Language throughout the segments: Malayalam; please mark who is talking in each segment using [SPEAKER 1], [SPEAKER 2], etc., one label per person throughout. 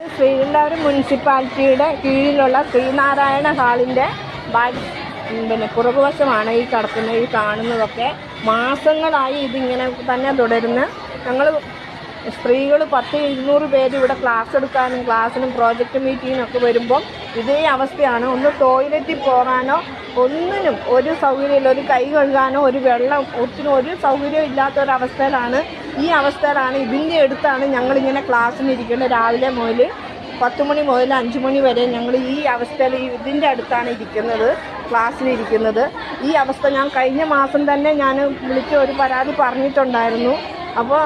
[SPEAKER 1] ശ്രീകണ്ഠപുരം മുനിസിപ്പാലിറ്റിയുടെ കീഴിലുള്ള ശ്രീനാരായണ ഹാളിന്റെ പിന്നെ പുറകുവശമാണ് ഈ കിടക്കുന്ന ഈ കാണുന്നതൊക്കെ. മാസങ്ങളായി ഇതിങ്ങനെ തന്നെ തുടരുന്ന. ഞങ്ങൾ സ്ത്രീകൾ പത്ത് ഇരുന്നൂറ് പേര് ഇവിടെ ക്ലാസ് എടുക്കാനും ക്ലാസ്സിനും പ്രോജക്റ്റ് മീറ്റിങ്ങിനും ഒക്കെ വരുമ്പം ഇതേ അവസ്ഥയാണ്. ഒന്ന് ടോയ്ലറ്റിൽ പോകാനോ ഒന്നിനും ഒരു സൗകര്യമില്ല. ഒരു കൈ കഴുകാനോ ഒരു വെള്ളം ഒത്തിനും ഒരു സൗകര്യം ഇല്ലാത്ത ഒരവസ്ഥയിലാണ് ഈ അവസ്ഥയിലാണ് ഇതിന്റെ അടുത്താണ് ഞങ്ങളിങ്ങനെ ക്ലാസ്സിന് ഇരിക്കുന്നത്. രാവിലെ മുതൽ പത്ത് മണി മുതൽ അഞ്ച് മണി വരെ ഞങ്ങൾ ഈ അവസ്ഥയിൽ ഇതിന്റെ അടുത്താണ് ഇരിക്കുന്നത് ക്ലാസ്സിലിരിക്കുന്നത് ഈ അവസ്ഥ ഞാൻ കഴിഞ്ഞ മാസം തന്നെ ഞാൻ വിളിച്ച് ഒരു പരാതി പറഞ്ഞിട്ടുണ്ടായിരുന്നു. അപ്പോൾ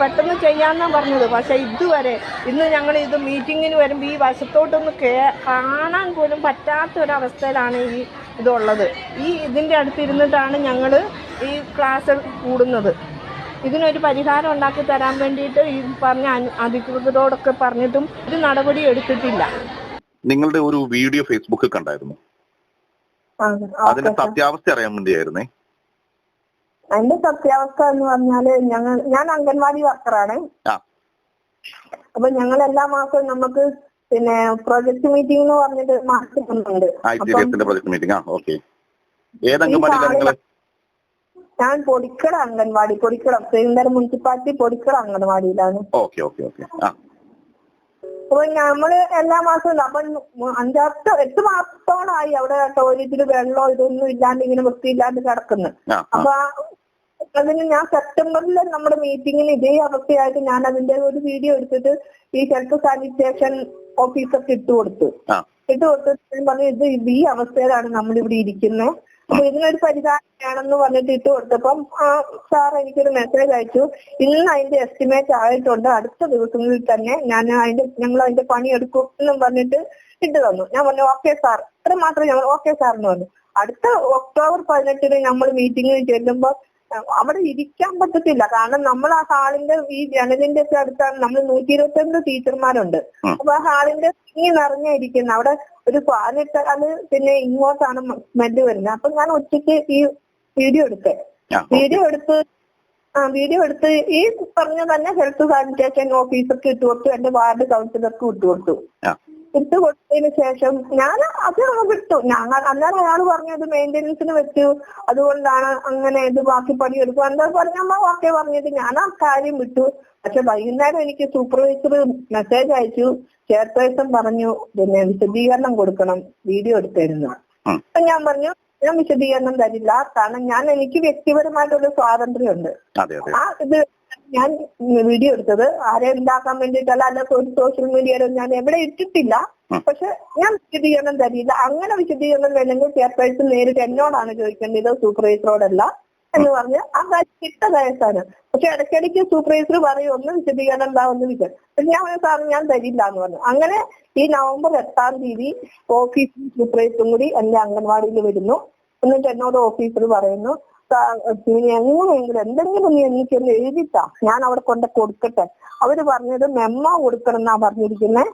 [SPEAKER 1] പെട്ടെന്ന് ചെയ്യാമെന്നാണ് പറഞ്ഞത്. പക്ഷേ ഇതുവരെ ഇന്ന് ഞങ്ങൾ ഇത് മീറ്റിങ്ങിന് വരുമ്പോൾ ഈ വശത്തോട്ടൊന്ന് കേ കാണാൻ പോലും പറ്റാത്തൊരവസ്ഥയിലാണ് ഈ ഇതുള്ളത്. ഈ ഇതിന്റെ അടുത്തിരുന്നിട്ടാണ് ഞങ്ങൾ ഈ ക്ലാസ് കൂടുന്നത്. ഇതിനൊരു പരിഹാരം ഉണ്ടാക്കി തരാൻ വേണ്ടിയിട്ട് ഈ പറഞ്ഞ അധികൃതരോടൊക്കെ പറഞ്ഞിട്ടും ഒരു നടപടി എടുത്തിട്ടില്ല.
[SPEAKER 2] നിങ്ങളുടെ ഒരു വീഡിയോ ഫേസ്ബുക്കിൽ കണ്ടായിരുന്നു. അതിന്റെ സത്യാവസ്ഥ അറിയാൻ വേണ്ടിയായിരുന്നേ.
[SPEAKER 3] അതിന്റെ സത്യാവസ്ഥ എന്ന് പറഞ്ഞാൽ ഞങ്ങൾ ഞാൻ അംഗൻവാടി വർക്കറാണ്. അപ്പൊ ഞങ്ങൾ എല്ലാ മാസവും നമുക്ക് പിന്നെ പ്രൊജക്ട് മീറ്റിംഗ് എന്ന് പറഞ്ഞിട്ട് മാസം ഒന്നുണ്ട്.
[SPEAKER 2] ഐ ടി ഡി എസിന്റെ പ്രൊജക്ട് മീറ്റിംഗ് ഓക്കെ.
[SPEAKER 3] ഞാൻ Podikkada anganwadi Podikkada. Sreenagaram municipality Podikkada അംഗൻവാടിയിലാണ്.
[SPEAKER 2] Okay okay okay. ആ.
[SPEAKER 3] അപ്പൊ നമ്മൾ എല്ലാ മാസവും. അപ്പൊ അഞ്ചാറ് എട്ട് മാസത്തോളായി അവിടെ ടോയ്ലറ്റിൽ വെള്ളം ഇതൊന്നും ഇല്ലാണ്ട് ഇങ്ങനെ വൃത്തിയില്ലാണ്ട് കിടക്കുന്നു. അപ്പൊ അതിന് ഞാൻ സെപ്റ്റംബറിൽ നമ്മുടെ മീറ്റിങ്ങിന് ഇതേ അവസ്ഥയായിട്ട് ഞാൻ അതിന്റെ ഒരു വീഡിയോ എടുത്തിട്ട് ഈ ഹെൽത്ത് സാനിറ്റേഷൻ ഓഫീസർക്ക് ഇട്ടു കൊടുത്തു. ഇട്ടു കൊടുത്തിട്ട് ഞാൻ പറഞ്ഞു ഇത് ഇത് ഈ അവസ്ഥയിലാണ് നമ്മൾ ഇവിടെ ഇരിക്കുന്നത് അപ്പൊ ഇതിനൊരു പരിഹാരം വേണമെന്ന് പറഞ്ഞിട്ട് ഇട്ട് കൊടുത്തപ്പം ആ സാർ എനിക്കൊരു മെസ്സേജ് അയച്ചു. ഇന്ന് അതിന്റെ എസ്റ്റിമേറ്റ് ആയിട്ടുണ്ട്. അടുത്ത ദിവസങ്ങളിൽ തന്നെ ഞാൻ അതിന്റെ ഞങ്ങൾ അതിന്റെ പണി എടുക്കും എന്നും പറഞ്ഞിട്ട് ഇട്ട് തന്നു. ഞാൻ പറഞ്ഞു ഓക്കെ സാർ. ഇത്ര മാത്രമേ ഞങ്ങൾ ഓക്കെ സാർ എന്ന് പറഞ്ഞു. അടുത്ത ഒക്ടോബർ പതിനെട്ടിന് നമ്മൾ മീറ്റിംഗിന് ചെല്ലുമ്പോൾ അവിടെ ഇരിക്കാൻ പറ്റത്തില്ല. കാരണം നമ്മൾ ആ ഹാളിന്റെ ഈ ജനലിന്റെ ഒക്കെ അടുത്താണ് നമ്മൾ നൂറ്റി ഇരുപത്തിരണ്ട് ടീച്ചർമാരുണ്ട്. അപ്പൊ ആ ഹാളിന്റെ തിങ്ങി നിറഞ്ഞിരിക്കുന്ന അവിടെ ഒരു ഫാനിട്ടാൽ പിന്നെ ഇങ്ങോട്ടാണ് സ്മെല്ല് വരുന്നത്. അപ്പൊ ഞാൻ ഉച്ചയ്ക്ക് ഈ വീഡിയോ എടുത്തേ വീഡിയോ എടുത്ത് ആ വീഡിയോ എടുത്ത് ഈ പറഞ്ഞ തന്നെ ഹെൽത്ത് സാനിറ്റേഷൻ ഓഫീസർക്ക് ഇട്ടുകൊടുത്തു. എന്റെ വാർഡ് കൗൺസിലർക്ക് ഇട്ട് കൊടുത്തു
[SPEAKER 2] ആ.
[SPEAKER 3] ഇട്ട് കൊടുത്തതിന് ശേഷം ഞാൻ അത് വിട്ടു. ഞങ്ങൾ അന്നേരം അയാൾ പറഞ്ഞു ഇത് മെയിന്റനൻസിന് വെച്ചു അതുകൊണ്ടാണ് അങ്ങനെ ഇത് ബാക്കി പണി എടുക്കും എന്താ പറഞ്ഞമ്മ ഓക്കെ പറഞ്ഞിട്ട് ഞാൻ ആ കാര്യം വിട്ടു. പക്ഷെ വൈകുന്നേരം എനിക്ക് സൂപ്പർവൈസർ മെസ്സേജ് അയച്ചു. ചെയർപേഴ്സൺ പറഞ്ഞു പിന്നെ വിശദീകരണം കൊടുക്കണം. വീഡിയോ എടുത്തിരുന്നു. അപ്പൊ ഞാൻ പറഞ്ഞു ഞാൻ വിശദീകരണം തരില്ല. കാരണം ഞാൻ എനിക്ക് വ്യക്തിപരമായിട്ടുള്ള സ്വാതന്ത്ര്യമുണ്ട്.
[SPEAKER 2] അതെ അതെ.
[SPEAKER 3] ആ ഇത് ഞാൻ വീഡിയോ എടുത്തത്. ആരെ ഉണ്ടാക്കാൻ വേണ്ടിയിട്ടല്ല അല്ല ഒരു സോഷ്യൽ മീഡിയയിലും ഞാൻ എവിടെ ഇട്ടിട്ടില്ല. പക്ഷെ ഞാൻ വിശദീകരണം തരില്ല. അങ്ങനെ വിശദീകരണം വേണമെങ്കിൽ ചെയർപേഴ്സൺ നേരിട്ട് എന്നോടാണ് ചോദിക്കേണ്ടത് സൂപ്പർവൈസറോടല്ല എന്ന് പറഞ്ഞ് ആ കാര്യം ഇട്ട കേസാണ് പക്ഷെ ഇടയ്ക്കിടയ്ക്ക് സൂപ്പർവൈസർ പറയും ഒന്ന് വിശദീകരണം എന്താ വിചാരിച്ചു പക്ഷെ ഞാൻ സാർ ഞാൻ തരില്ല എന്ന് പറഞ്ഞു. അങ്ങനെ ഈ നവംബർ എട്ടാം തീയതി ഓഫീസിൽ സൂപ്പർവൈസറും കൂടി എന്റെ അംഗൻവാടിയിൽ വരുന്നു. എന്നിട്ട് എന്നോട് ഓഫീസർ പറയുന്നു "സാർ, ഇനി എങ്ങനെയെങ്കിലും എന്തെങ്കിലും നീ എനിക്കൊന്ന് എഴുതിത്താ. ഞാൻ അവിടെ കൊണ്ട് കൊടുക്കട്ടെ. അവർ പറഞ്ഞത് മെമ്മ കൊടുക്കണം എന്നാ പറഞ്ഞിരിക്കുന്നത്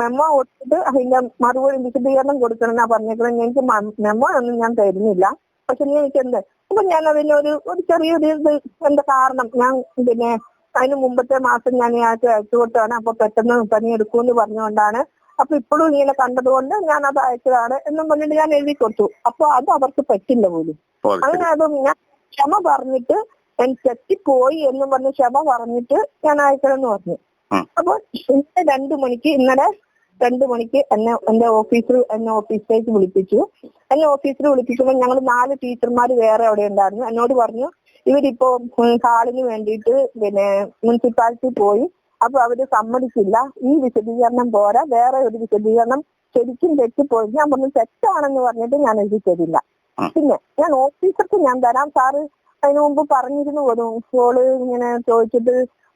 [SPEAKER 3] മെമ്മ കൊടുത്തിട്ട് അതിന്റെ മറുപടി വിശദീകരണം കൊടുക്കണം എന്നാ പറഞ്ഞിരിക്കുന്നത് എനിക്ക് മെമ്മ ഒന്നും ഞാൻ തരുന്നില്ല. പക്ഷെ നീ എനിക്ക് എന്ത് അപ്പൊ ഞാൻ അതിനൊരു ഒരു ചെറിയൊരു ഇത് എന്താ കാരണം? ഞാൻ പിന്നെ അതിന് മുമ്പത്തെ മാസം ഞാൻ അയച്ചു കൊടുത്താണ് അപ്പൊ പെട്ടെന്ന് പണിയെടുക്കൂന്ന് പറഞ്ഞുകൊണ്ടാണ് അപ്പൊ ഇപ്പോഴും ഇങ്ങനെ കണ്ടതുകൊണ്ട് ഞാൻ അത് അയച്ചതാണ് എന്നും പറഞ്ഞിട്ട് ഞാൻ എഴുതി കൊടുത്തു. അപ്പൊ അത് അവർക്ക് പറ്റില്ല പോലും. അങ്ങനെ അത് ഞാൻ ക്ഷമ പറഞ്ഞിട്ട് ഞാൻ തെറ്റിപ്പോയി എന്നും പറഞ്ഞ് ക്ഷമ പറഞ്ഞിട്ട് ഞാൻ അയക്കണമെന്ന് പറഞ്ഞു. അപ്പൊ ഇന്നലെ രണ്ടു മണിക്ക് ഇന്നലെ രണ്ടു മണിക്ക് എന്നെ എന്റെ ഓഫീസിൽ എന്നെ ഓഫീസിലേക്ക് വിളിപ്പിച്ചു. എന്നെ ഓഫീസിൽ വിളിപ്പിക്കുമ്പോൾ ഞങ്ങൾ നാല് ടീച്ചർമാർ വേറെ അവിടെ ഉണ്ടായിരുന്നു. എന്നോട് പറഞ്ഞു ഇവരിപ്പോ ഹാളിന് വേണ്ടിയിട്ട് പിന്നെ മുനിസിപ്പാലിറ്റി പോയി. അപ്പൊ അവർ സമ്മതിക്കില്ല ഈ വിശദീകരണം പോരാ. വേറെ ഒരു വിശദീകരണം ശരിക്കും തെറ്റിപ്പോയി. ഞാൻ പറഞ്ഞു തെറ്റാണെന്ന് പറഞ്ഞിട്ട് ഞാൻ എഴുതി തരില്ല. പിന്നെ ഞാൻ ഓഫീസർക്ക് ഞാൻ തരാം. സാറ് അതിനു മുമ്പ് പറഞ്ഞിരുന്നു പോലും ഫോൾ ഇങ്ങനെ ചോദിച്ചിട്ട്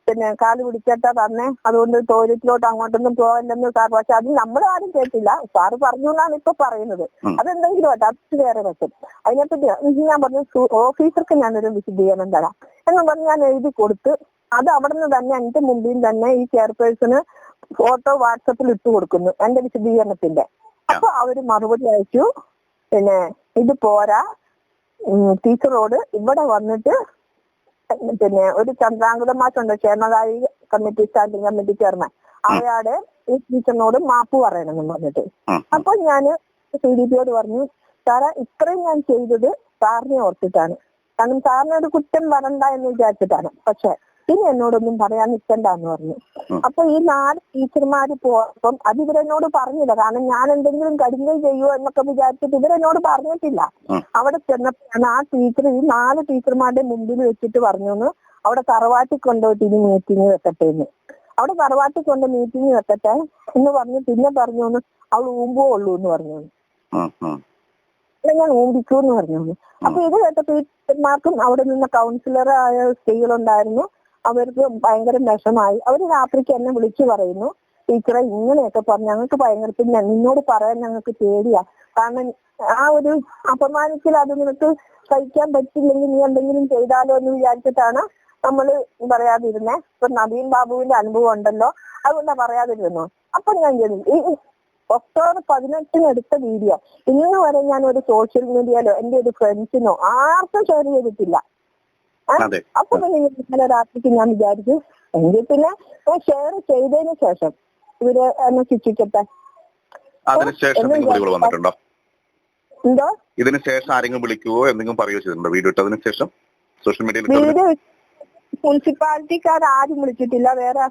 [SPEAKER 3] പിന്നെ കാൽ പിടിച്ചിട്ടാ തന്നെ. അതുകൊണ്ട് ടോയ്ലറ്റിലോട്ട് അങ്ങോട്ടൊന്നും പോകല്ലെന്ന് സാർ പക്ഷെ അത് നമ്മൾ ആരും കേട്ടില്ല. സാറ് പറഞ്ഞു എന്നാണ് ഇപ്പൊ പറയുന്നത്. അതെന്തെങ്കിലും ആട്ടെ അത് വേറെ പറ്റും. അതിനെപ്പറ്റി ഞാൻ പറഞ്ഞു ഓഫീസർക്ക് ഞാനൊരു വിശദീകരണം തരാം. എന്ന് പറഞ്ഞ് ഞാൻ എഴുതി കൊടുത്ത് അത് അവിടെ നിന്ന് തന്നെ എന്റെ മുമ്പിൽ തന്നെ ഈ ചെയർപേഴ്സണ് ഫോട്ടോ വാട്സപ്പിൽ ഇട്ട് കൊടുക്കുന്നു എന്റെ വിശദീകരണത്തിന്റെ അപ്പൊ അവർ മറുപടി അയച്ചു പിന്നെ ഇത് പോരാ ടീച്ചറോട് ഇവിടെ വന്നിട്ട് പിന്നെ ഒരു ചന്ദ്രാംകുലം മാഷുണ്ട് ക്ഷേമകാരി കമ്മിറ്റി സ്റ്റാൻഡിംഗ് കമ്മിറ്റി ചെയർമാൻ. അയാളെ ഈ ടീച്ചറിനോട് മാപ്പ് പറയണമെന്ന് പറഞ്ഞിട്ട്. അപ്പൊ ഞാൻ സി ഡി പിയോട് പറഞ്ഞു സാറ ഇത്രയും ഞാൻ ചെയ്തത് സാറിനെ ഓർത്തിട്ടാണ്. കാരണം സാറിനൊരു കുറ്റം വരണ്ട എന്ന് വിചാരിച്ചിട്ടാണ്. പക്ഷെ ഇനി എന്നോടൊന്നും പറയാൻ നിൽക്കണ്ടെന്ന് പറഞ്ഞു. അപ്പൊ ഈ നാല് ടീച്ചർമാര് പോയപ്പം അത് ഇവരെന്നോട് പറഞ്ഞില്ല. കാരണം ഞാൻ എന്തെങ്കിലും കഠിനം ചെയ്യുമോ എന്നൊക്കെ വിചാരിച്ചിട്ട് ഇവരെന്നോട് പറഞ്ഞിട്ടില്ല. അവിടെ ചെന്നപ്പോഴാണ് ആ ടീച്ചർ ഈ നാല് ടീച്ചർമാരുടെ മുമ്പിൽ വെച്ചിട്ട് പറഞ്ഞു അവിടെ തറവാട്ടിൽ കൊണ്ടുപോയിട്ട് ഇനി മീറ്റിംഗ് വെക്കട്ടെ എന്ന്. അവിടെ തറവാട്ടിൽ കൊണ്ട് മീറ്റിംഗ് വെക്കട്ടെ എന്ന് പറഞ്ഞു പിന്നെ പറഞ്ഞു അവൾ ഊമ്പോ ഉള്ളൂ എന്ന് പറഞ്ഞു. ഞാൻ ഊമ്പിക്കൂ എന്ന് പറഞ്ഞു അപ്പൊ ഇത് കേട്ടപ്പോ ടീച്ചർമാർക്കും അവിടെ നിന്ന് കൗൺസിലറായ സ്ത്രീകളുണ്ടായിരുന്നു. അവർക്ക് ഭയങ്കര വിഷമായി. അവർ രാത്രിക്ക് എന്നെ വിളിച്ചു പറയുന്നു ടീച്ചറെ ഇങ്ങനെയൊക്കെ പറഞ്ഞു ഞങ്ങൾക്ക് ഭയങ്കര പിന്നെ നിന്നോട് പറയാൻ ഞങ്ങൾക്ക് പേടിയാ. കാരണം ആ ഒരു അപമാനത്തിൽ അത് നിനക്ക് സഹിക്കാൻ പറ്റില്ലെങ്കിൽ നീ എന്തെങ്കിലും ചെയ്താലോ എന്ന് വിചാരിച്ചിട്ടാണ് നമ്മൾ പറയാതിരുന്നേ. ഇപ്പൊ നവീൻ ബാബുവിന്റെ അനുഭവം ഉണ്ടല്ലോ അതുകൊണ്ടാ പറയാതിരുന്നു. അപ്പൊ ഞാൻ ചെയ്തു ഈ ഒക്ടോബർ പതിനെട്ടിന് എടുത്ത വീഡിയോ ഇന്ന് വരെ ഞാൻ ഒരു സോഷ്യൽ മീഡിയയിലോ എന്റെ ഒരു ഫ്രണ്ട്സിനോ ആർക്കും ഷെയർ ചെയ്തിട്ടില്ല. അപ്പൊ പിന്നെ ഇന്നലെ രാത്രിക്ക് ഞാൻ വിചാരിച്ചു. എങ്കിൽ പിന്നെ ഞാൻ ഷെയർ ചെയ്തതിന് ശേഷം ഇവർ എന്നെ ശിക്ഷിക്കട്ടെ. എന്തോ?
[SPEAKER 2] ഇതിന് ശേഷം ആരെങ്കിലും വിളിക്കുവോ? എന്തെങ്കിലും പറയുകയോ ചെയ്തിട്ടുണ്ടോ? വീഡിയോ ഇട്ടതിന് ശേഷം? സോഷ്യൽ മീഡിയയിൽ
[SPEAKER 3] മുനിസിപ്പാലിറ്റിക്കാർ ആരും വിളിച്ചിട്ടില്ല. വേറെ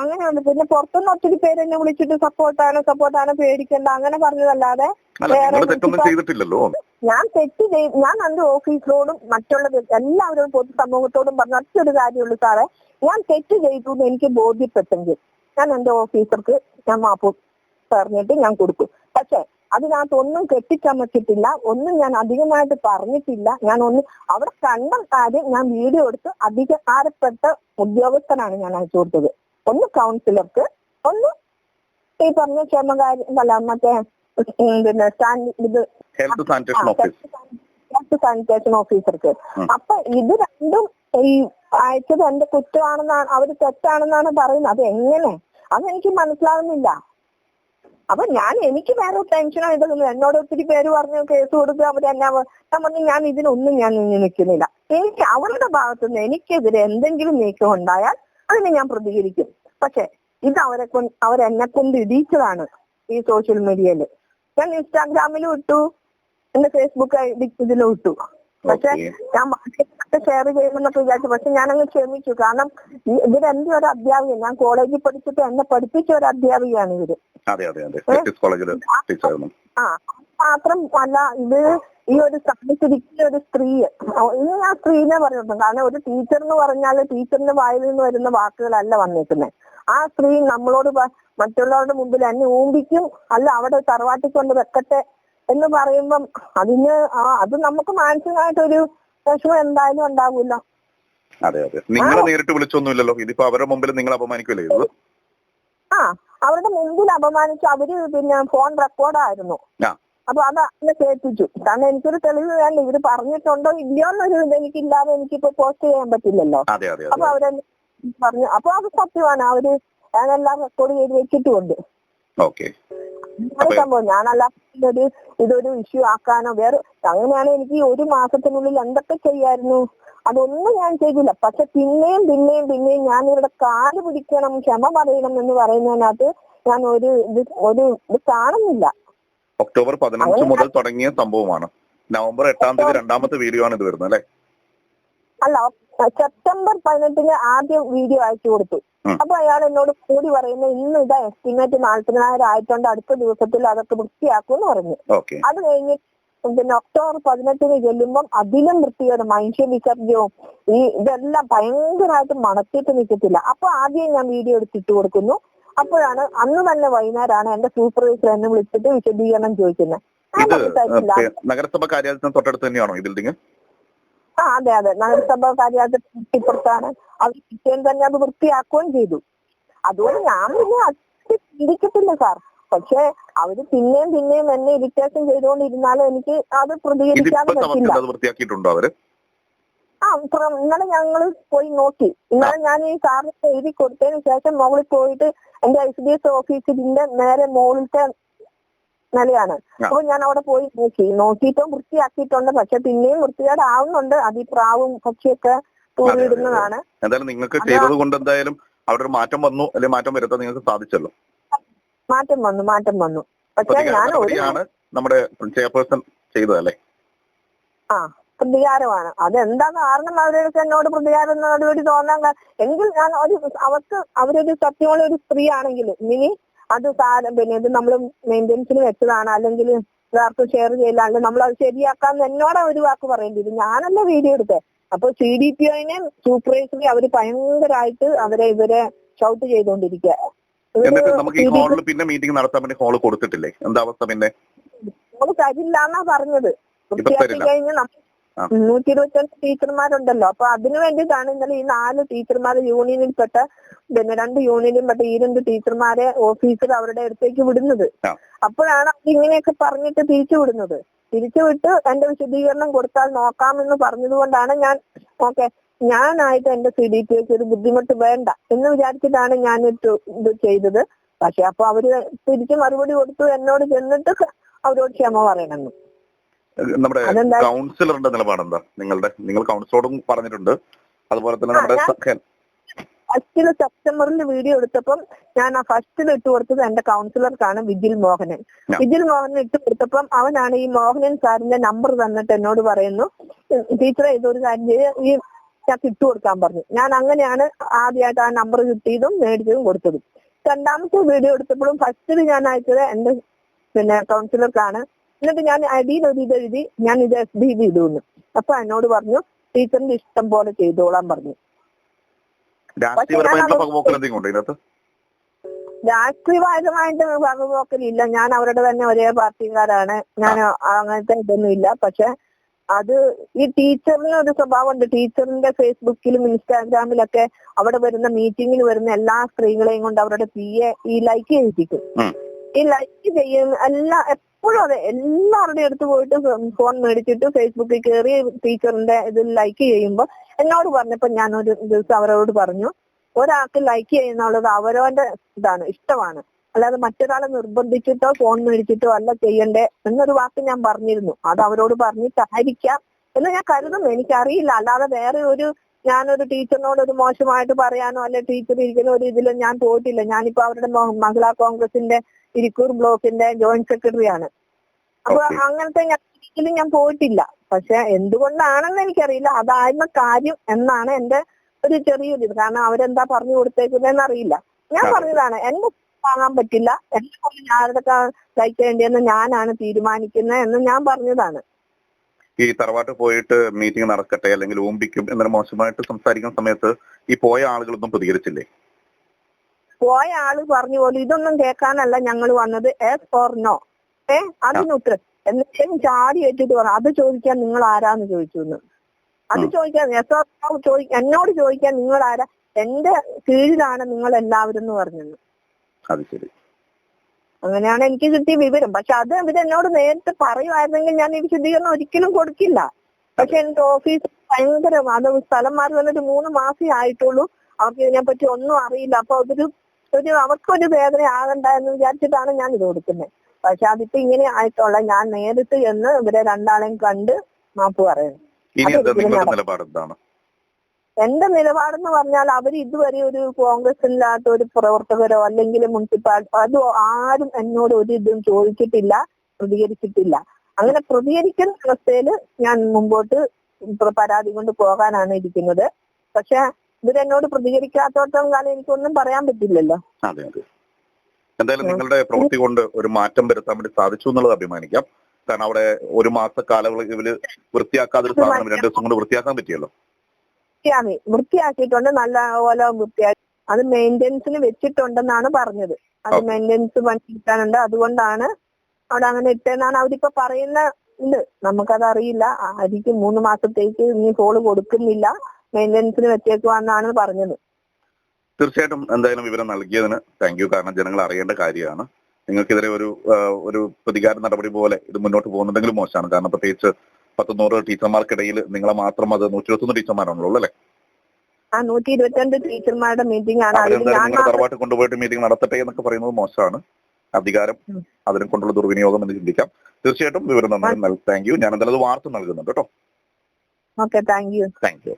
[SPEAKER 3] അങ്ങനെയാണ് പിന്നെ പുറത്തുനിന്ന് ഒത്തിരി പേര് എന്നെ വിളിച്ചിട്ട് സപ്പോർട്ടാണ് സപ്പോർട്ടാണ് പേടിക്കണ്ട അങ്ങനെ പറഞ്ഞതല്ലാതെ വേറെ
[SPEAKER 2] ചെയ്തിട്ടില്ലല്ലോ.
[SPEAKER 3] ഞാൻ തെറ്റ് ചെയ്ത് ഞാൻ എന്റെ ഓഫീസിനോടും മറ്റുള്ള എല്ലാവരും പൊതു സമൂഹത്തോടും പറഞ്ഞ ഒറ്റൊരു കാര്യമുള്ളൂ സാറേ. ഞാൻ തെറ്റ് ചെയ്തു എന്ന് എനിക്ക് ബോധ്യപ്പെട്ടെങ്കിൽ ഞാൻ എന്റെ ഓഫീസർക്ക് ഞാൻ മാപ്പ് പറഞ്ഞിട്ട് ഞാൻ കൊടുക്കും. പക്ഷെ അതിനകത്ത് ഒന്നും കെട്ടിച്ചമച്ചിട്ടില്ല ഒന്നും ഞാൻ അധികമായിട്ട് പറഞ്ഞിട്ടില്ല. ഞാൻ ഒന്നും അവിടെ കണ്ട കാര്യം ഞാൻ വീഡിയോ എടുത്ത് അധികാരപ്പെട്ട ഉദ്യോഗസ്ഥനാണ് ഞാൻ അയച്ചു കൊടുത്തത്. ഒന്ന് കൗൺസിലർക്ക് ഒന്ന് ഈ പറഞ്ഞ ക്ഷമകാര്യം അല്ല മറ്റേ പിന്നെ സ്റ്റാൻഡ് ഇത്
[SPEAKER 2] health sanitation office
[SPEAKER 3] health sanitation ഓഫീസർക്ക്. അപ്പൊ ഇത് രണ്ടും ഈ അയച്ചത് എന്റെ കുറ്റമാണെന്നാണ് അവർ തെറ്റാണെന്നാണ് പറയുന്നത്. അത് എങ്ങനെ? അതെനിക്ക് മനസ്സിലാവുന്നില്ല. അപ്പൊ ഞാൻ എനിക്ക് വേറെ ടെൻഷനാണ് ഇതൊന്നും എന്നോട് ഒത്തിരി പേര് പറഞ്ഞു കേസ് കൊടുക്കുക അവർ എന്നാ ഞാൻ പറഞ്ഞു ഞാൻ ഇതിനൊന്നും ഞാൻ ഇനി നിൽക്കുന്നില്ല. എനിക്ക് അവരുടെ ഭാഗത്തുനിന്ന് എനിക്കെതിരെ എന്തെങ്കിലും നീക്കം ഉണ്ടായാൽ അതിനെ ഞാൻ പ്രതികരിക്കും. പക്ഷെ ഇത് അവരെ കൊണ്ട് അവരെന്നെ കൊണ്ട് ഇടിയിച്ചതാണ് ഈ സോഷ്യൽ മീഡിയയിൽ ഞാൻ ഇൻസ്റ്റാഗ്രാമിലും ഇട്ടു. എന്റെ ഫേസ്ബുക്ക് ഇതിലും ഇട്ടു. പക്ഷെ. ഞാൻ ഷെയർ ചെയ്യുമെന്നൊക്കെ വിചാരിച്ചു. പക്ഷെ ഞാനങ്ങ് ക്ഷമിച്ചു. കാരണം ഇവർ എന്റെ ഒരു അധ്യാപിക. ഞാൻ കോളേജിൽ പഠിച്ചിട്ട് എന്നെ പഠിപ്പിച്ച ഒരു അധ്യാപികയാണ്
[SPEAKER 2] ഇവർ.
[SPEAKER 3] ആ മാത്രം അല്ല ഇത് ഈ ഒരു സ്ഥാനത്തിരിക്കുന്ന ഒരു സ്ത്രീ ഇന്ന് ഞാൻ സ്ത്രീനെ പറയുന്നു. കാരണം ഒരു ടീച്ചർ എന്ന് പറഞ്ഞാൽ ടീച്ചറിന്റെ വായിൽ നിന്ന് വരുന്ന വാക്കുകളല്ല വന്നേക്കുന്നത് ആ സ്ത്രീ നമ്മളോട് മറ്റുള്ളവരുടെ മുമ്പിൽ എന്നെ ഊമ്പിക്കും. അല്ല അവിടെ തറവാട്ടിക്കൊണ്ട് വെക്കട്ടെ എന്ന് പറയുമ്പം അതിന് ആ അത് നമുക്ക് മാനസികമായിട്ടൊരു വിഷമം എന്തായാലും ഉണ്ടാവില്ല
[SPEAKER 2] അതെ അതെ. നിങ്ങളെ നേരിട്ട് വിളിച്ചൊന്നുമില്ലല്ലോ. ഇതിപ്പോ അവരുടെ മുമ്പിൽ നിങ്ങൾ അപമാനിക്കല്ലേ
[SPEAKER 3] ആ അവരുടെ മുമ്പിൽ അപമാനിച്ചു അവർ പിന്നെ ഫോൺ റെക്കോർഡായിരുന്നു. അപ്പൊ അത് അങ്ങനെ കേൾപ്പിച്ചു. കാരണം എനിക്കൊരു തെളിവ് വേണ്ട. ഇവർ പറഞ്ഞിട്ടുണ്ടോ ഇല്ലയോ എന്നൊരു ഇത് എനിക്കില്ലാതെ എനിക്കിപ്പോ പോസ്റ്റ് ചെയ്യാൻ പറ്റില്ലല്ലോ. അപ്പൊ അവരെ പറഞ്ഞു. അപ്പൊ അത് സത്യമാണ്. അവർ ഞാനെല്ലാം റെക്കോർഡ് ചെയ്ത് വെച്ചിട്ടുമുണ്ട്.
[SPEAKER 2] ഓക്കെ
[SPEAKER 3] സംഭവം. ഞാനല്ല ഇതൊരു ഇതൊരു ഇഷ്യൂ ആക്കാനോ വേറെ അങ്ങനെയാണ് എനിക്ക് ഒരു മാസത്തിനുള്ളിൽ എന്തൊക്കെ ചെയ്യായിരുന്നു? അതൊന്നും ഞാൻ ചെയ്തില്ല. പക്ഷെ പിന്നെയും പിന്നെയും പിന്നെയും ഞാൻ ഇവിടെ കാൽ പിടിക്കണം ക്ഷമ പറയണം എന്ന് പറയുന്നതിനകത്ത് ഞാൻ ഒരു ഇത് ഒരു ഇത് കാണുന്നില്ല.
[SPEAKER 2] ഒക്ടോബർ പതിനഞ്ച് മുതൽ തുടങ്ങിയ സംഭവമാണ്. നവംബർ എട്ടാം തീയതി രണ്ടാമത്തെ വീഡിയോ ആണ് ഇത് വരുന്നത് അല്ലേ?
[SPEAKER 3] അല്ല സെപ്റ്റംബർ പതിനെട്ടിന് ആദ്യം വീഡിയോ അയച്ചു കൊടുത്തു. അപ്പൊ അയാൾ എന്നോട് കൂടി പറയുന്നത് ഇന്ന് ഇതാ എസ്റ്റിമേറ്റ് നാല്പതിനായിരം ആയിട്ടുണ്ട് അടുത്ത ദിവസത്തിൽ അതൊക്കെ വൃത്തിയാക്കും എന്ന് പറഞ്ഞു അത് കഴിഞ്ഞ് പിന്നെ ഒക്ടോബർ പതിനെട്ടിന് ചെല്ലുമ്പം അതിലും വൃത്തിയോടെ മനുഷ്യ വിസർജ്യവും ഈ ഇതെല്ലാം ഭയങ്കരമായിട്ട് മണത്തിട്ട് നിൽക്കത്തില്ല അപ്പൊ ആദ്യം ഞാൻ വീഡിയോ എടുത്തിട്ട് കൊടുക്കുന്നു. അപ്പോഴാണ് അന്ന് തന്നെ വൈകുന്നേരമാണ് എന്റെ സൂപ്പർവൈസർ എന്നെ വിളിച്ചിട്ട് വിശദീകരണം ചോദിക്കുന്നത്.
[SPEAKER 2] നഗരസഭ കാര്യാലയത്തിന് തൊട്ടടുത്ത് തന്നെയാണോ ഈ ബിൽഡിംഗ്
[SPEAKER 3] ആ അതെ അതെ. നഗരസഭ കാര്യാലയത്തിന് ഇപ്പുറത്താണ് അവർ കിട്ടിയത് തന്നെ അത് വൃത്തിയാക്കുകയും ചെയ്തു. അതുകൊണ്ട് ഞാൻ പിന്നെ അത്ര ചിന്തിക്കത്തില്ല സാർ. പക്ഷെ അവർ പിന്നെയും പിന്നെയും എന്നെ ഇറിറ്റേഷൻ ചെയ്തുകൊണ്ടിരുന്നാലും എനിക്ക് അത് പ്രതികരിക്കാതെ പറ്റില്ല.
[SPEAKER 2] അവർ?
[SPEAKER 3] ആ ഇന്നലെ ഞങ്ങൾ പോയി നോക്കി. ഇന്നലെ ഞാൻ ഈ സാറിന് എഴുതി കൊടുത്തതിന് ശേഷം മുകളിൽ പോയിട്ട് എന്റെ ഐ സി ഡി എസ് ഓഫീസിന്റെ നേരെ മുകളിലത്തെ നിലയാണ്. അപ്പൊ ഞാൻ അവിടെ പോയി നോക്കി. നോക്കിയിട്ടും വൃത്തിയാക്കിയിട്ടുണ്ട്. പക്ഷെ പിന്നെയും വൃത്തികേടാവുന്നുണ്ട്. അതിപ്രാവും അത് ഈ പ്രാവും പക്ഷിയൊക്കെ തൂങ്ങിയിടുന്നതാണ്.
[SPEAKER 2] എന്തായാലും നിങ്ങൾക്ക് ചെയ്തത് കൊണ്ട് എന്തായാലും അവിടെ ഒരു മാറ്റം വന്നു. അല്ലെങ്കിൽ മാറ്റം വരുത്താൻ നിങ്ങൾക്ക് സാധിച്ചല്ലോ.
[SPEAKER 3] മാറ്റം വന്നു മാറ്റം വന്നു. പക്ഷെ ഞാൻ ഒരു
[SPEAKER 2] നമ്മുടെ ചെയർപേഴ്സൺ ചെയ്തതല്ലേ
[SPEAKER 3] ആ പ്രതികാരമാണ്. അതെന്താ കാരണം? അവരൊക്കെ എന്നോട് പ്രതികാരം നടപടി തോന്നാൻ എങ്കിൽ ഞാൻ ഒരു അവർക്ക് അവരൊരു സത്യമുള്ള ഒരു സ്ത്രീ ആണെങ്കിൽ ഇനി അത് സാധനം പിന്നെ ഇത് നമ്മൾ മെയിന്റെനൻസിന് വെച്ചതാണ്. അല്ലെങ്കിൽ ഇതാർക്കും ഷെയർ ചെയ്യില്ല. അല്ലെങ്കിൽ നമ്മൾ അത് ശരിയാക്കാൻ എന്നോട് ഒരു വാക്ക് പറയേണ്ടി വരും. ഞാനല്ല വീഡിയോ എടുത്തത് അപ്പൊ സി ഡി പി ഒനെ സൂപ്പർവൈസറി അവർ ഭയങ്കരമായിട്ട് അവരെ ഇവരെ ഷൗട്ട് ചെയ്തുകൊണ്ടിരിക്കുക
[SPEAKER 2] എന്നിട്ട് നമുക്ക് ഈ ഹാളിൽ പിന്നെ മീറ്റിംഗ് നടത്താൻ വേണ്ടി ഹാൾ കൊടുത്തിട്ടില്ലേ? എന്താ അവസ്ഥ പിന്നെ?
[SPEAKER 3] നമുക്ക് തരില്ല. എന്നാ പറഞ്ഞത്. കഴിഞ്ഞ് നമ്മൾ
[SPEAKER 2] ആ.
[SPEAKER 3] നൂറ്റി ഇരുപത്തിരണ്ട് ടീച്ചർമാരുണ്ടല്ലോ. അപ്പൊ അതിനു വേണ്ടിയിട്ടാണ് ഇന്നലെ ഈ നാല് ടീച്ചർമാർ യൂണിയനിൽപ്പെട്ട പിന്നെ രണ്ട് യൂണിയനിൽപ്പെട്ട ഈ രണ്ട് ടീച്ചർമാരെ ഓഫീസർ അവരുടെ അടുത്തേക്ക് വിടുന്നത്. അപ്പോഴാണ് അവർ ഇങ്ങനെയൊക്കെ പറഞ്ഞിട്ട് തിരിച്ചു വിടുന്നത്. തിരിച്ചു വിട്ട് എന്റെ വിശദീകരണം കൊടുത്താൽ നോക്കാമെന്ന് പറഞ്ഞതുകൊണ്ടാണ് ഞാൻ ഓക്കെ ഞാനായിട്ട് എന്റെ സി ഡി പി ഒരു ബുദ്ധിമുട്ട് വേണ്ട എന്ന് വിചാരിച്ചിട്ടാണ് ഞാൻ ഇത് ചെയ്തത്. പക്ഷെ അപ്പൊ അവർ തിരിച്ച് മറുപടി കൊടുത്തു എന്നോട് ചെന്നിട്ട് അവരോട് ക്ഷമ പറയണമെന്ന്.
[SPEAKER 2] നമ്മുടെ? കൗൺസിലറിന്റെ നിലപാട് എന്താ നിങ്ങളുടെ നിങ്ങൾ കൗൺസിലോടും പറഞ്ഞിട്ടുണ്ട്. അതുപോലെ തന്നെ നമ്മുടെ
[SPEAKER 3] ഫസ്റ്റിൽ സെപ്റ്റംബറിൽ വീഡിയോ എടുത്തപ്പം ഞാൻ ആ ഫസ്റ്റിൽ ഇട്ട് കൊടുത്തത് എന്റെ കൗൺസിലർക്കാണ് വിജിൽ മോഹനൻ. വിജിൽ മോഹനൻ ഇട്ട് കൊടുത്തപ്പം അവനാണ് ഈ മോഹനൻ സാറിന്റെ നമ്പർ തന്നിട്ട് എന്നോട് പറയുന്നു. ടീച്ചറെ ഇതൊരു കാര്യം ചെയ്ത് ഈ ഞാൻ ഇട്ട് കൊടുക്കാൻ പറഞ്ഞു. ഞാൻ അങ്ങനെയാണ് ആദ്യമായിട്ട് ആ നമ്പർ കിട്ടിയതും മേടിച്ചതും കൊടുത്തതും. രണ്ടാമത്തെ വീഡിയോ എടുത്തപ്പോഴും ഫസ്റ്റിൽ ഞാൻ അയച്ചത് എന്റെ പിന്നെ കൗൺസിലർക്കാണ് എന്നിട്ട് ഞാൻ അടിയിൽ ഒരു ഇത് എഴുതി ഞാൻ ഇത് എസ് ഡി ബി ഇടുന്നു അപ്പൊ എന്നോട് പറഞ്ഞു ടീച്ചറിന്റെ ഇഷ്ടം പോലെ ചെയ്തോളാൻ പറഞ്ഞു. രാഷ്ട്രീയപരമായിട്ട് പങ്കുപോക്കലില്ല ഞാൻ അവരുടെ തന്നെ ഒരേ പാർട്ടിക്കാരാണ്. ഞാൻ അങ്ങനത്തെ ഇതൊന്നും ഇല്ല. പക്ഷെ അത് ഈ ടീച്ചറിന് ഒരു സ്വഭാവമുണ്ട്. ടീച്ചറിന്റെ ഫേസ്ബുക്കിലും ഇൻസ്റ്റാഗ്രാമിലൊക്കെ അവിടെ വരുന്ന മീറ്റിങ്ങിൽ വരുന്ന എല്ലാ സ്ത്രീകളെയും കൊണ്ട് അവരുടെ പി എ ഈ ലൈക്ക് ചെയ്യിപ്പിക്കും. ഈ ലൈക്ക് ചെയ്യുന്ന എല്ലാ എപ്പോഴും അതെ എല്ലാവരുടെയും അടുത്ത് പോയിട്ട് ഫോൺ മേടിച്ചിട്ട് ഫേസ്ബുക്കിൽ കയറി ടീച്ചറിന്റെ ഇതിൽ ലൈക്ക് ചെയ്യുമ്പോൾ എന്നോട് പറഞ്ഞപ്പോ ഞാൻ ഒരു ദിവസം അവരോട് പറഞ്ഞു ഒരാൾക്ക് ലൈക്ക് ചെയ്യുന്നുള്ളത് അവരവന്റെ ഇതാണ് ഇഷ്ടമാണ്. അല്ലാതെ മറ്റൊരാളെ നിർബന്ധിച്ചിട്ടോ ഫോൺ മേടിച്ചിട്ടോ അല്ല ചെയ്യണ്ടേ എന്നൊരു വാക്ക് ഞാൻ പറഞ്ഞിരുന്നു. അത് അവരോട് പറഞ്ഞിട്ടായിരിക്കാം എന്ന് ഞാൻ കരുതുന്നു. എനിക്കറിയില്ല. അല്ലാതെ വേറെ ഒരു ഞാനൊരു ടീച്ചറിനോട് ഒരു മോശമായിട്ട് പറയാനോ അല്ലെ ടീച്ചർ ഇരിക്കുന്ന ഒരു ഇതിലും ഞാൻ പോയിട്ടില്ല. ഞാനിപ്പോ അവരുടെ മഹിളാ കോൺഗ്രസിന്റെ ഇരിക്കൂർ ബ്ലോക്കിന്റെ ജോയിന്റ് സെക്രട്ടറി ആണ്. അപ്പൊ അങ്ങനത്തെ ഞാൻ ഇതിലും ഞാൻ പോയിട്ടില്ല. പക്ഷെ എന്തുകൊണ്ടാണെന്ന് എനിക്കറിയില്ല. അതായിരുന്ന കാര്യം എന്നാണ് എന്റെ ഒരു ചെറിയൊരു ഇത് കാരണം അവരെന്താ പറഞ്ഞു കൊടുത്തേക്കുന്നതെന്ന് അറിയില്ല. ഞാൻ പറഞ്ഞതാണ് എന്നെ വാങ്ങാൻ പറ്റില്ല. എന്നെ കൊണ്ട് ലൈക്ക് ചെയ്യേണ്ടതെന്ന് ഞാനാണ് തീരുമാനിക്കുന്നത് എന്ന് ഞാൻ പറഞ്ഞതാണ്.
[SPEAKER 2] ഈ തറവാട്ട് പോയിട്ട് മീറ്റിംഗ് നടക്കട്ടെ അല്ലെങ്കിൽ ഓമ്പിക്കും എന്നൊരു മോശമായിട്ട് സംസാരിക്കുന്ന സമയത്ത് ഈ പോയ ആളുകളൊന്നും പ്രതികരിച്ചില്ലേ?
[SPEAKER 3] പോയ ആൾ പറഞ്ഞു പോലെ ഇതൊന്നും കേൾക്കാനല്ല ഞങ്ങൾ വന്നത് എസ് ഓർ നോ ഏ അതിനുത്തരം. എന്നിട്ടും ചാടി ഏറ്റിട്ട് പറഞ്ഞു അത് ചോദിക്കാൻ നിങ്ങൾ ആരാന്ന് ചോദിച്ചു അത്. ചോദിക്കാൻ എസ് ഓർ നോ ചോദി എന്നോട് ചോദിക്കാൻ നിങ്ങൾ ആരാ? എന്റെ കീഴിലാണ് നിങ്ങൾ എല്ലാവരും എന്ന് പറഞ്ഞത്
[SPEAKER 2] അത് ശരി.
[SPEAKER 3] അങ്ങനെയാണ് എനിക്ക് കിട്ടിയ വിവരം. പക്ഷെ അത് ഇവരെന്നോട് നേരത്തെ പറയുമായിരുന്നെങ്കിൽ ഞാൻ ഈ വിശദീകരണം ഒരിക്കലും കൊടുക്കില്ല. പക്ഷെ എന്റെ ഓഫീസ് ഭയങ്കര അത് സ്ഥലം മാറി വന്നിട്ട് മൂന്ന് മാസേ ആയിട്ടുള്ളൂ. അവർക്ക് ഇതിനെപ്പറ്റി ഒന്നും അറിയില്ല. അപ്പൊ അതൊരു ഒരു അവർക്കൊരു വേദന ആകണ്ട എന്ന് വിചാരിച്ചിട്ടാണ് ഞാൻ ഇത് കൊടുക്കുന്നത്. പക്ഷെ അതിപ്പോ ഇങ്ങനെ ആയിട്ടുള്ള ഞാൻ നേരിട്ട് എന്ന് ഇവരെ രണ്ടാളെയും കണ്ട് മാപ്പ് പറയുന്നു.
[SPEAKER 2] നിലപാട് എന്താണ്
[SPEAKER 3] എന്റെ നിലപാടെന്ന് പറഞ്ഞാൽ അവർ ഇതുവരെ ഒരു കോൺഗ്രസ് കോൺഗ്രസില്ലാത്ത ഒരു പ്രവർത്തകരോ അല്ലെങ്കിൽ മുനിസിപ്പാലിറ്റി അതോ ആരും എന്നോട് ഒരു ഇതും ചോദിച്ചിട്ടില്ല പ്രതികരിച്ചിട്ടില്ല. അങ്ങനെ പ്രതികരിക്കുന്ന അവസ്ഥയിൽ ഞാൻ മുമ്പോട്ട് പരാതി കൊണ്ട് പോകാനാണ് ഇരിക്കുന്നത്. പക്ഷെ ഇവരെന്നോട് പ്രതികരിക്കാത്തോട്ടം കാലം എനിക്കൊന്നും പറയാൻ പറ്റില്ലല്ലോ.
[SPEAKER 2] അതെ അതെ. എന്തായാലും നിങ്ങളുടെ പ്രവൃത്തി കൊണ്ട് ഒരു മാറ്റം വരുത്താൻ വേണ്ടി സാധിച്ചു എന്നുള്ളത് അഭിമാനിക്കാം. കാരണം അവിടെ ഒരു മാസ കാലയളവിൽ വൃത്തിയാക്കാതെ ഒരു സാധനം രണ്ടു ദിവസം കൊണ്ട് വൃത്തിയാക്കാൻ പറ്റിയല്ലോ.
[SPEAKER 3] വൃത്തിയാക്കി വൃത്തിയാക്കിയിട്ടുണ്ട് നല്ല പോലെ വൃത്തിയാക്കി. അത് മെയിന്റെനൻസിന് വെച്ചിട്ടുണ്ടെന്നാണ് പറഞ്ഞത്. അത്. മെയിന്റെനൻസ് പണി കിട്ടാനുണ്ട് അതുകൊണ്ടാണ് അവിടെ അങ്ങനെ ഇട്ടെന്നാണ് അവരിപ്പോ പറയുന്ന ഉണ്ട് നമുക്കത് അറിയില്ല അരിക്ക് മൂന്ന് മാസത്തേക്ക് ഇനി കോൾ കൊടുക്കുന്നില്ല. മെയിന്റെനൻസിന് വെച്ചേക്കുവാന്നാണ് പറഞ്ഞത്.
[SPEAKER 2] തീർച്ചയായിട്ടും എന്തായാലും വിവരം നൽകിയതിന് താങ്ക് യു കാരണം ജനങ്ങൾ അറിയേണ്ട കാര്യമാണ്. നിങ്ങൾക്കെതിരെ ഒരു ഒരു പ്രതികാര നടപടി പോലെ ഇത് മുന്നോട്ട് പോകുന്നുണ്ടെങ്കിലും മോശമാണ്. കാരണം പ്രത്യേകിച്ച് പത്ത് നൂറ് ടീച്ചർമാർക്കിടയിൽ നിങ്ങളെ മാത്രം അത് നൂറ്റി ഇരുപത്തൊന്ന് ടീച്ചർമാരാണല്ലോ അല്ലേ
[SPEAKER 3] ആ നൂറ്റി ഇരുപത്തിരണ്ട് ടീച്ചർമാരുടെ മീറ്റിംഗ് ആണ്.
[SPEAKER 2] തറവാട്ട് കൊണ്ടുപോയിട്ട് മീറ്റിംഗ് നടത്തട്ടെ എന്നൊക്കെ പറയുന്നത് മോശമാണ്. അധികാരം. അതിനെ കൊണ്ടുള്ള ദുർവിനിയോഗം എന്ന് ചിന്തിക്കാം. തീർച്ചയായിട്ടും വിവരം നന്നായി താങ്ക് യു ഞാൻ എന്തായാലും വാർത്ത നൽകുന്നുണ്ട് കേട്ടോ.
[SPEAKER 3] Okay thank you
[SPEAKER 2] thank you.